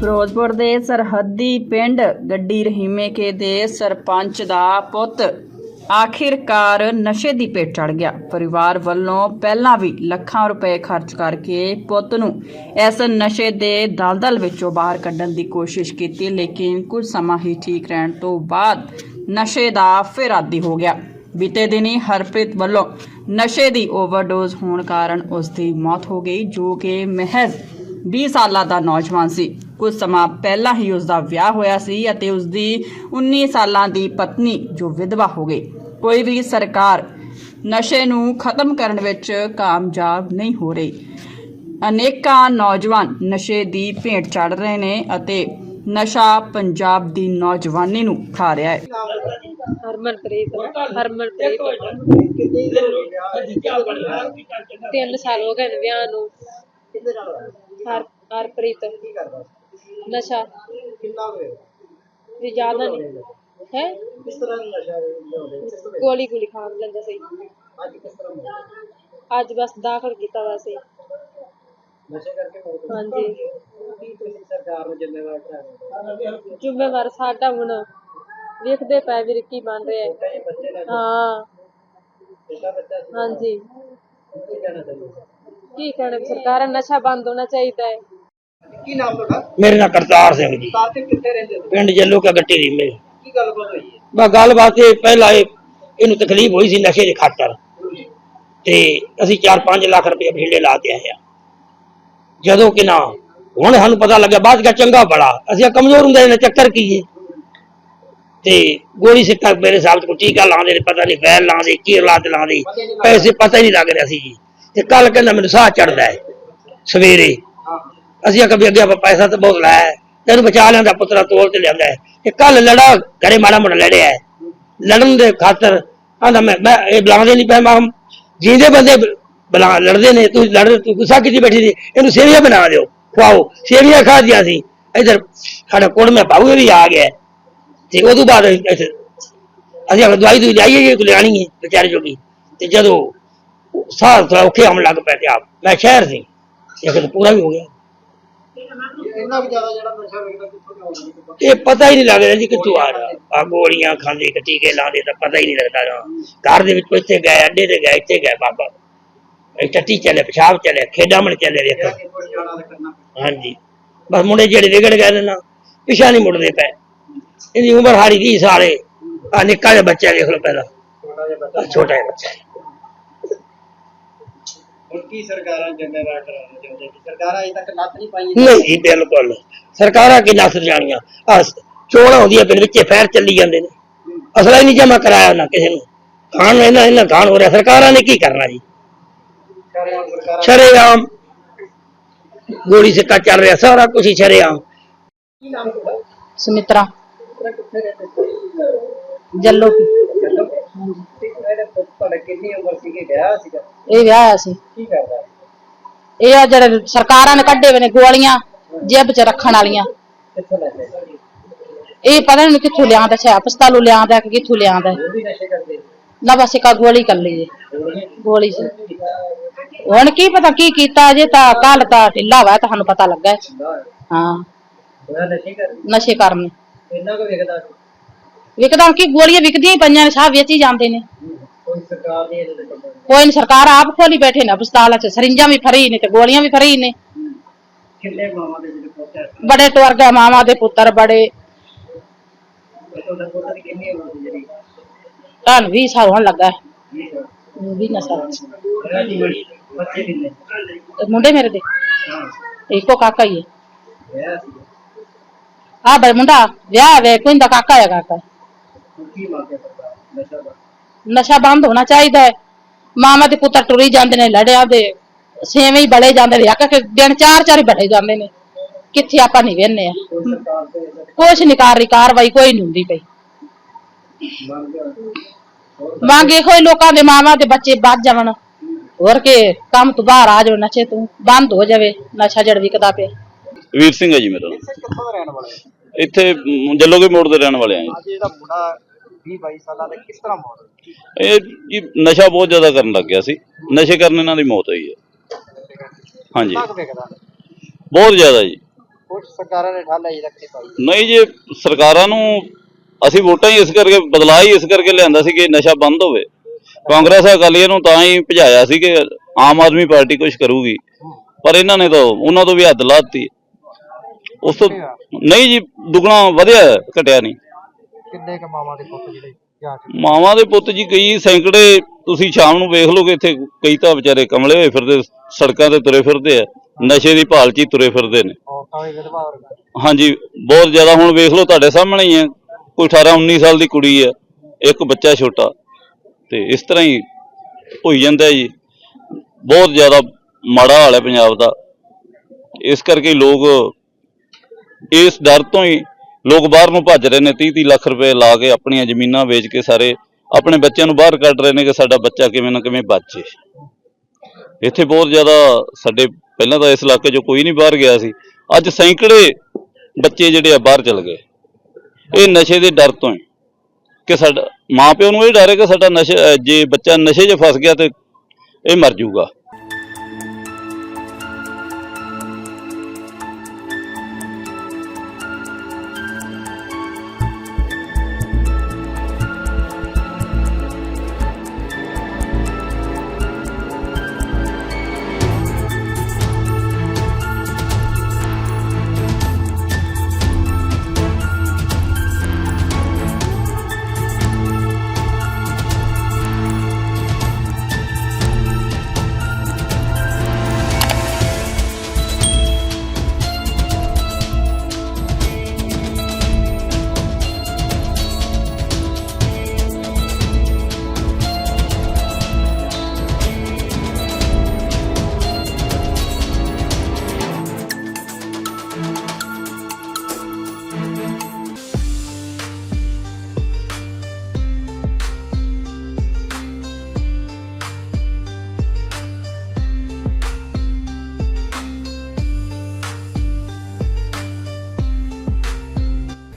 ਫਿਰੋਜ਼ਪੁਰ ਦੇ ਸਰਹੱਦੀ ਪਿੰਡ ਗੱਡੀ ਰਹੀਮੇਕੇ ਦੇ ਸਰਪੰਚ ਦਾ ਪੁੱਤ ਆਖਿਰਕਾਰ ਨਸ਼ੇ ਦੀ ਪੇਟ ਚੜ ਗਿਆ। ਪਰਿਵਾਰ ਵੱਲੋਂ ਪਹਿਲਾਂ ਵੀ ਲੱਖਾਂ ਰੁਪਏ ਖਰਚ ਕਰਕੇ ਪੁੱਤ ਨੂੰ ਇਸ ਨਸ਼ੇ ਦੇ ਦਲਦਲ ਵਿੱਚੋਂ ਬਾਹਰ ਕੱਢਣ ਦੀ ਕੋਸ਼ਿਸ਼ ਕੀਤੀ, ਲੇਕਿਨ ਕੁਝ ਸਮਾਂ ਹੀ ਠੀਕ ਰਹਿਣ ਤੋਂ ਬਾਅਦ ਨਸ਼ੇ ਦਾ ਫਿਰ ਆਦੀ ਹੋ ਗਿਆ। ਬੀਤੇ ਦਿਨੀ ਹਰਪ੍ਰੀਤ ਵੱਲੋਂ ਨਸ਼ੇ ਦੀ ਓਵਰਡੋਜ਼ ਹੋਣ ਕਾਰਨ ਉਸ ਦੀ ਮੌਤ ਹੋ ਗਈ, ਜੋ ਕਿ ਮਹਿਜ਼ 20 ਸਾਲਾਂ ਦਾ ਨੌਜਵਾਨ ਸੀ। ਕੁਝ ਸਮਾਂ ਪਹਿਲਾਂ ਹੀ ਉਸ ਦਾ ਵਿਆਹ ਹੋਇਆ ਸੀ ਅਤੇ ਉਸ ਦੀ 19 ਸਾਲਾਂ ਦੀ ਪਤਨੀ ਜੋ ਵਿਧਵਾ ਹੋ ਗਈ। ਕੋਈ ਵੀ ਸਰਕਾਰ ਨਸ਼ੇ ਨੂੰ ਖਤਮ ਕਰਨ ਵਿੱਚ ਕਾਮਯਾਬ ਨਹੀਂ ਹੋ ਰਹੀ। ਅਨੇਕਾਂ ਨੌਜਵਾਨ ਨਸ਼ੇ ਦੀ ਭੇਟ ਚੜ ਰਹੇ ਨੇ ਅਤੇ ਨਸ਼ਾ ਪੰਜਾਬ ਦੀ ਨੌਜਵਾਨੀ ਨੂੰ ਖਾ ਰਿਹਾ ਹੈ। ਹਰਮਨਪ੍ਰੀਤ ਹਰਮਨਪ੍ਰੀਤ। ਤਿੰਨ ਸਾਲ ਹੋ ਗਏ ਨੇ ਵਿਆਹ ਨੂੰ। ਹਰਪ੍ਰੀਤ ਨਸ਼ਾ ਵੀ ਜ਼ਿਆਦਾ ਨਹੀਂ ਹੈ ਗੋਲੀ ਗੋਲੀ ਖਾ ਲੈਂਦਾ ਸੀ ਅੱਜ ਬਸ ਦਾਖਲ ਕੀਤਾ ਵਾ ਸੀ ਹਾਂਜੀ ਜ਼ਿੰਮੇਵਾਰ ਸਾਡਾ ਹੁਣ ਵੇਖਦੇ ਪਏ ਵੀਰ ਕੀ ਬਣ ਰਿਹਾ ਹੈ ਹਾਂ ਹਾਂਜੀ ਕੀ ਕਹਿਣਾ ਸਰਕਾਰਾਂ ਨਸ਼ਾ ਬੰਦ ਹੋਣਾ ਚਾਹੀਦਾ ਹੈ। ਕੀ ਨਾਮ ਤੁਹਾਡਾ? ਮੇਰੇ ਨਾਲ ਕਰਤਾਰ ਸਿੰਘ ਜੀ। ਕਾਰ ਤੇ ਕਿੱਥੇ ਰਹਿੰਦੇ ਹੋ? ਪਿੰਡ ਜੱਲੂ ਕਾ ਗੱਟੀ ਰੀਮੇ ਕੀ ਗੱਲਬਾਤ ਹੋਈ ਹੈ? ਬਸ ਗੱਲਬਾਤ ਇਹ ਪਹਿਲਾਂ ਇਹ ਇਹਨੂੰ ਤਕਲੀਫ ਹੋਈ ਸੀ ਨਸ਼ੇ ਦੇ ਖਾਤਰ। ਤੇ ਅਸੀਂ 4-5 ਲੱਖ ਰੁਪਏ ਬਠਿੰਡੇ ਲਾ ਕੇ ਆਏ ਆ। ਜਦੋਂ ਕਿ ਨਾ ਹੁਣ ਸਾਨੂੰ ਪਤਾ ਲੱਗਿਆ ਬਾਅਦ ਕਾ ਚੰਗਾ ਬੜਾ ਅਸੀਂ ਕਮਜ਼ੋਰ ਹੁੰਦੇ ਨੇ ਚੱਕਰ ਕੀ ਹੈ? ਤੇ ਗੋਲੀ ਸਿੱਕਾ ਮੇਰੇ ਸਾਹਬ ਤੋਂ ਟੀਕਾ ਲਾਉਂਦੇ ਨੇ ਪਤਾ ਨਹੀਂ ਵੈਲ ਲਾਉਂਦੇ ਕੀ ਔਲਾਦ ਲਾਉਂਦੇ। ਪੈਸੇ ਪਤਾ ਹੀ ਨਹੀਂ ਲੱਗ ਰਿਹਾ ਸੀ ਜੀ। ਤੇ ਕੱਲ ਕਹਿੰਦਾ ਮੈਨੂੰ ਸਾਹ ਚੜਦਾ ਹੈ, ਸਵੇਰੇ। ਅਸੀਂ ਆਖਿਆ ਵੀ ਅੱਗੇ ਆਪਾਂ ਪੈਸਾ ਤਾਂ ਬਹੁਤ ਲਾਇਆ ਤੈਨੂੰ ਬਚਾ ਲਿਆਂਦਾ, ਪੁੱਤਰਾ ਤੋਲ ਤੇ ਲਿਆਂਦਾ ਤੇ ਕੱਲ ਲੜਾ, ਘਰੇ ਮਾੜਾ ਮੋਟਾ ਲੜਿਆ ਲੜਨ ਦੇ ਖਾਤਰ ਆਂਦਾ ਮੈਂ ਮੈਂ ਇਹ ਬੁਲਾਉਂਦੇ ਨਹੀਂ ਪਏ ਮਾਮ ਜਿੰਦੇ ਬੰਦੇ ਬ- ਬੁਲਾ, ਲੜਦੇ ਨੇ, ਤੂੰ ਲੜ, ਤੂੰ ਗੁੱਸਾ ਕੀਤੀ ਬੈਠੀ ਸੀ? ਇਹਨੂੰ ਸੇਵੀਆਂ ਬਣਾ ਦਿਓ, ਖਵਾਓ। ਸੇਵੀਆਂ ਖਾਧੀਆਂ ਸੀ। ਇਧਰ ਸਾਡਾ ਕੋਲ ਮੈਂ ਬਾਬੂ ਵੀ ਆ ਗਿਆ ਤੇ ਉਦੋਂ ਬਾਅਦ ਅਸੀਂ ਦਵਾਈ ਦੂਈ ਲਾਈਏ ਜੇ ਲਿਆਣੀ ਹੈ, ਵਿਚਾਰੇ ਜੋਗੀ। ਤੇ ਜਦੋਂ ਸਾਹ ਥੋੜਾ ਔਖੇ ਆਉਣ ਲੱਗ ਪਏ ਤੇ ਆਪ। ਮੈਂ ਸ਼ਹਿਰ ਸੀ। ਇਹ ਤਾਂ ਪੂਰਾ ਵੀ ਹੋ ਗਿਆ। ਇੰਨਾ ਵੀ ਜ਼ਿਆਦਾ ਜਿਹੜਾ ਨਸ਼ਾ ਵੇਚਦਾ ਕਿੱਥੋਂ ਆਉਂਦਾ? ਇਹ ਪਤਾ ਹੀ ਨਹੀਂ ਲੱਗ ਰਿਹਾ ਜੀ ਕਿੱਥੋਂ ਆ ਰਿਹਾ। ਆ ਗੋਲੀਆਂ ਖਾਂਦੇ ਕਿ ਟੀਕੇ ਲਾਉਂਦੇ ਤਾਂ ਪਤਾ ਹੀ ਨਹੀਂ ਲੱਗਦਾ ਗਾ। ਘਰ ਦੇ ਵਿੱਚ ਇੱਥੇ ਗਏ ਅੱਡੇ ਤੇ ਗਏ ਇੱਥੇ ਗਏ ਬਾਬਾ। ਇਹ ਟੱਟੀ ਚੱਲੇ ਪਿਸ਼ਾਬ ਚੱਲੇ ਖੇਡਾਂ ਮਣ ਚੱਲੇ ਵੇਖ। ਤੇ ਹਾਂਜੀ। ਬਸ ਮੁੰਡੇ ਜਿਹੜੇ ਵਿਗੜ ਗਏ ਨੇ ਨਾ ਪਿਛਾ ਨਹੀਂ ਮੁੜਦੇ ਪਏ। ਇਹਦੀ ਉਮਰ ਹਾਰੀ 20 ਸਾਲੇ ਆ ਨਿੱਕਾ ਜਿਹਾ ਬੱਚਾ ਵੇਖ ਲਓ ਪਹਿਲਾਂ। ਛੋਟਾ ਜਿਹਾ ਬੱਚਾ। ਆਹ ਛੋਟਾ ਜਿਹਾ ਬੱਚਾ। ਹੁਣ ਕੀ ਸਰਕਾਰਾਂ ਜ਼ਿੰਮੇਵਾਰ ਕਰਾਉਣਾ ਚਾਹੁੰਦੇ ਕਿ? ਸਰਕਾਰਾਂ ਅਜੇ ਤੱਕ ਲੱਤ ਨਹੀਂ ਪਾਈਆਂ। ਨਹੀਂ ਬਿਲਕੁਲ ਸਰਕਾਰਾਂ ਕੀ ਨਸਰ ਜਾਣੀਆਂ। ਆ ਚੋਣ ਆਉਂਦੀਆਂ ਪਿੰਡ ਵਿੱਚੇ ਫੈਰ ਚੱਲੀ ਜਾਂਦੇ ਨੇ। ਅਸਲਾ ਹੀ ਨਹੀਂ ਜਮਾ ਕਰਾਇਆ ਉਹਨਾਂ ਕਿਸੇ ਨੂੰ। ਖਾਣ ਇਹਨਾਂ ਇਹਨਾਂ ਖਾਣ ਹੋ ਰਿਹਾ। ਸਰਕਾਰਾਂ ਨੇ ਕੀ ਕਰਨਾ ਜੀ? ਸ਼ਰੇਆਮ ਗੋਲੀ ਸਿੱਕਾ ਚੱਲ ਰਿਹਾ ਸਾਰਾ ਕੁਝ ਹੀ ਸ਼ਰੇਆਮ। ਕੀ ਨਾਮ ਤੁਹਾਡਾ? ਸੁਮਿਤਰਾ। ਜੱਲੋ। ਪੁੱਤ ਤੁਹਾਡਾ ਕਿੰਨੀ ਉਮਰ ਸੀ ਕਿ ਗਿਆ ਸੀਗਾ? ਇਹ ਵਿਆਹ ਹੋਇਆ ਸੀ। ਕੀ ਕਰਦਾ ਇਹ ਆ ਜਿਹੜੇ ਸਰਕਾਰਾਂ ਨੇ ਕੱਢੇ ਹੋਏ ਨੇ ਗੋਲੀਆਂ ਜੇਬ 'ਚ ਰੱਖਣ ਵਾਲੀਆਂ। ਕਿੱਥੋਂ ਲੈਂਦੇ ਇਹ ਪਤਾ ਨਹੀਂ ਕਿੱਥੋਂ ਲਿਆਂਦਾ ਸ਼ਾਇਦ ਹਸਪਤਾਲੋਂ ਲਿਆਂਦਾ ਕਿ ਕਿੱਥੋਂ ਲਿਆਂਦਾ। ਉਹ ਵੀ ਨਸ਼ੇ ਕਰਦੇ ਨਾ ਬਸ ਇੱਕ ਆਹ ਗੋਲੀ ਕਰ ਲਈ ਗੋਲੀ ਸੀ। ਹੁਣ ਕੀ ਪਤਾ ਕੀ ਕੀਤਾ ਜੇ ਤਾਂ ਕੱਲ ਤਾਂ ਢਿੱਲਾ ਵਾ ਤੁਹਾਨੂੰ ਪਤਾ ਲੱਗਾ। ਹੈ। ਹਾਂ ਨਸ਼ੇ ਕਰਦੇ ਨਸ਼ੇ ਕਰਨ। ਇੰਨਾ ਕੁ ਵੇਖਦਾ ਸੀ? ਵਿਕਦਾ ਕੀ? ਗੋਲੀਆਂ ਵਿਕਦੀਆਂ ਹੀ ਪਈਆਂ ਨੇ ਸਾਹ ਵੇਚੀ ਜਾਂਦੇ ਨੇ। ਸਰਕਾਰ ਨਹੀਂ ਇਹਦੇ ਤੇ ਕੰਟਰੋਲ ਕੋਈ ਨੀ ਸਰਕਾਰ ਆਪ ਖੋਲੀ ਬੈਠੇ ਨੇ ਹਸਪਤਾਲਾਂ 'ਚ ਸਰਿੰਜਾਂ ਵੀ ਫਰੀ ਨੇ ਤੇ ਗੋਲੀਆਂ ਵੀ ਫਰੀ ਨੇ ਕਿੰਨੇ ਮਾਵਾਂ ਦੇ ਜਿਹੜੇ ਪੁੱਤ ਹੈ ਬੜੇ ਟਵਰਗਾ ਮਾਵਾਂ ਦੇ ਪੁੱਤਰ ਬੜੇ ਤੁਹਾਡਾ ਪੁੱਤ ਦੀ ਕਿੰਨੀ ਉਮਰ ਸੀ ਜਿਹੜੀ ਤੁਹਾਨੂੰ 20 ਸਾਲ ਹੋਣ ਲੱਗਾ ਵੀਹ ਸਾਲ। ਵੀ ਨਸ਼ਾ ਤੇ ਬੰਦ ਹੋਣਾ ਚਾਹੀਦਾ ਹੈ। ਮਾਮਾ ਦੇ ਪੁੱਤਰ ਟੁਰੀ ਜਾਂਦੇ ਨੇ ਲੜਿਆ ਦੇ ਛੇਵੇਂ ਹੀ ਬੜੇ ਜਾਂਦੇ ਨੇ। ਆਕਾ ਕਿ ਦਿਨ ਚਾਰ ਚਾਰ ਹੀ ਬੜੇ ਜਾਂਦੇ ਨੇ। ਕਿੱਥੇ ਆਪਾਂ ਨਹੀਂ ਵੇਨੇ ਆ? ਤੇ ਇਹਦਾ ਕੁਛ ਨਹੀਂ ਕਰ ਰਹੀ ਕਾਰਵਾਈ ਕੋਈ ਨਹੀਂ ਹੁੰਦੀ ਪਈ। ਮੰਗ ਇਹੋ ਹੀ ਲੋਕਾਂ ਦੇ ਮਾਵਾਂ ਦੇ ਬੱਚੇ ਬਚ ਜਾਵਣ। ਹੋਰ ਕੇ ਕੰਮ ਤੋਂ ਬਾਹਰ ਆ ਜਾਓ ਨਸ਼ੇ ਤੋਂ। ਬੰਦ ਹੋ ਜਾਵੇ ਨਸ਼ਾ ਜੜ ਵਿਕਦਾ ਪਿਆ। ਵੀਰ ਸਿੰਘ ਹੈ ਜੀ ਮੇਰਾ। ਇੱਥੇ ਜੱਲੋਗੇ ਮੋੜ ਦੇ ਰਹਿਣ ਵਾਲੇ ਆ ਅੱਜ ਜਿਹੜਾ ਮੁੰਡਾ 20 22 ਸਾਲਾਂ ਦਾ ਕਿਸ ਤਰ੍ਹਾਂ ਮੌਤ ਹੋਈ? ਜੀ ਇਹ ਜੀ ਨਸ਼ਾ ਬਹੁਤ ਜ਼ਿਆਦਾ ਕਰਨ ਲੱਗ ਗਿਆ ਸੀ। ਨਸ਼ੇ ਕਰਨ ਇਹਨਾਂ ਦੀ ਮੌਤ ਹੋਈ ਹੈ। ਹਾਂਜੀ। ਵੇਖਦਾ ਬਹੁਤ ਜ਼ਿਆਦਾ ਜੀ। ਕੁਝ ਸਰਕਾਰਾਂ ਨੇ ਠੱਲ ਅਜੇ ਤੱਕ ਨਹੀਂ ਪਾਈ ਨਹੀਂ ਜੇ ਸਰਕਾਰਾਂ ਨੂੰ ਅਸੀਂ ਵੋਟਾਂ ਹੀ ਇਸ ਕਰਕੇ ਬਦਲਾਅ ਹੀ ਇਸ ਕਰਕੇ ਲਿਆਂਦਾ ਸੀ ਕਿ ਨਸ਼ਾ ਬੰਦ ਹੋਵੇ। ਕਾਂਗਰਸ ਅਕਾਲੀਆਂ ਨੂੰ ਤਾਂ ਹੀ ਭਜਾਇਆ ਸੀ ਕਿ ਆਮ ਆਦਮੀ ਪਾਰਟੀ ਕੁਝ ਕਰੂਗੀ। ਪਰ ਇਹਨਾਂ ਨੇ ਤਾਂ ਉਹਨਾਂ ਤੋਂ ਵੀ ਹੱਦ ਲਾਤੀ। ਉਸ ਤੋਂ ਨਹੀਂ ਜੀ ਦੁਗਣਾ ਵਧਿਆ ਘਟਿਆ ਨਹੀਂ। ਕਿੰਨੇ ਕ ਮਾਵਾਂ ਦੇ ਪੁੱਤ ਜਿਹੜੇ ਜਾ ਚੁੱਕੇ ਮਾਵਾਂ ਦੇ ਪੁੱਤ ਜੀ ਕਈ ਸੈਂਕੜੇ ਤੁਸੀਂ ਸ਼ਾਮ ਨੂੰ ਵੇਖ ਲੋਗੇ ਇੱਥੇ ਕਈ ਤਾਂ ਵਿਚਾਰੇ ਕਮਲੇ ਹੋਏ ਫਿਰਦੇ ਸੜਕਾਂ ਤੇ ਤੁਰੇ ਫਿਰਦੇ ਆ ਨਸ਼ੇ ਦੀ ਭਾਲ 'ਚ ਹੀ ਤੁਰੇ ਫਿਰਦੇ ਨੇ। ਔਰਤਾਂ ਵਿਧਵਾ ਹਾਂਜੀ ਬਹੁਤ ਜ਼ਿਆਦਾ ਹੁਣ ਵੇਖ ਲਓ ਤੁਹਾਡੇ ਸਾਹਮਣੇ ਹੀ ਹੈ ਕੋਈ 18 19 ਸਾਲ ਦੀ ਕੁੜੀ ਹੈ ਇੱਕ ਬੱਚਾ ਛੋਟਾ ਤੇ ਇਸ ਤਰ੍ਹਾਂ ਹੀ ਹੋਈ ਜਾਂਦਾ ਜੀ। ਬਹੁਤ ਜ਼ਿਆਦਾ ਮਾੜਾ ਹਾਲ ਹੈ ਪੰਜਾਬ ਦਾ। ਇਸ ਕਰਕੇ ਲੋਕ ਇਸ ਡਰ ਤੋਂ ਹੀ ਲੋਕ ਬਾਹਰ ਨੂੰ ਭੱਜ ਰਹੇ ਨੇ 30 30 ਲੱਖ ਰੁਪਏ ਲਾ ਕੇ ਆਪਣੀਆਂ ਜ਼ਮੀਨਾਂ ਵੇਚ ਕੇ ਸਾਰੇ ਆਪਣੇ ਬੱਚਿਆਂ ਨੂੰ ਬਾਹਰ ਕੱਢ ਰਹੇ ਨੇ ਕਿ ਸਾਡਾ ਬੱਚਾ ਕਿਵੇਂ ਨਾ ਕਿਵੇਂ ਬਚੇ ਇੱਥੇ ਬਹੁਤ ਜ਼ਿਆਦਾ ਸਾਡੇ ਪਹਿਲਾਂ ਤਾਂ ਇਸ ਇਲਾਕੇ 'ਚੋਂ ਕੋਈ ਨਹੀਂ ਬਾਹਰ ਗਿਆ ਸੀ। ਅੱਜ ਸੈਂਕੜੇ ਬੱਚੇ ਜਿਹੜੇ ਆ ਬਾਹਰ ਚਲ ਗਏ। ਇਹ ਨਸ਼ੇ ਦੇ ਡਰ ਤੋਂ ਹੀ ਕਿ ਸਾਡਾ ਮਾਪਿਓ ਨੂੰ ਇਹ ਡਰ ਹੈ ਕਿ ਸਾਡਾ ਨਸ਼ੇ ਜੇ ਬੱਚਾ ਨਸ਼ੇ 'ਚ ਫਸ ਗਿਆ ਤੇ ਇਹ ਮਰ ਜਾਊਗਾ।